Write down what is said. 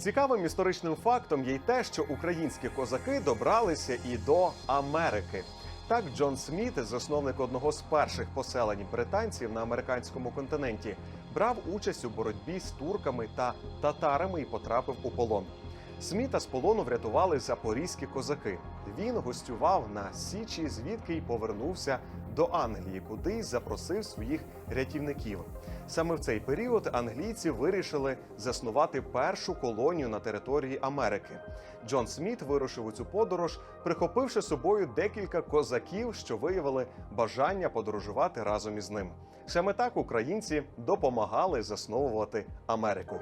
Цікавим історичним фактом є й те, що українські козаки добралися і до Америки. Так, Джон Сміт, засновник одного з перших поселень британців на американському континенті, брав участь у боротьбі з турками та татарами і потрапив у полон. Сміта з полону врятували запорізькі козаки. Він гостював на Січі, звідки й повернувся до Англії, куди й запросив своїх рятівників. Саме в цей період англійці вирішили заснувати першу колонію на території Америки. Джон Сміт вирушив у цю подорож, прихопивши собою декілька козаків, що виявили бажання подорожувати разом із ним. Саме так українці допомагали засновувати Америку.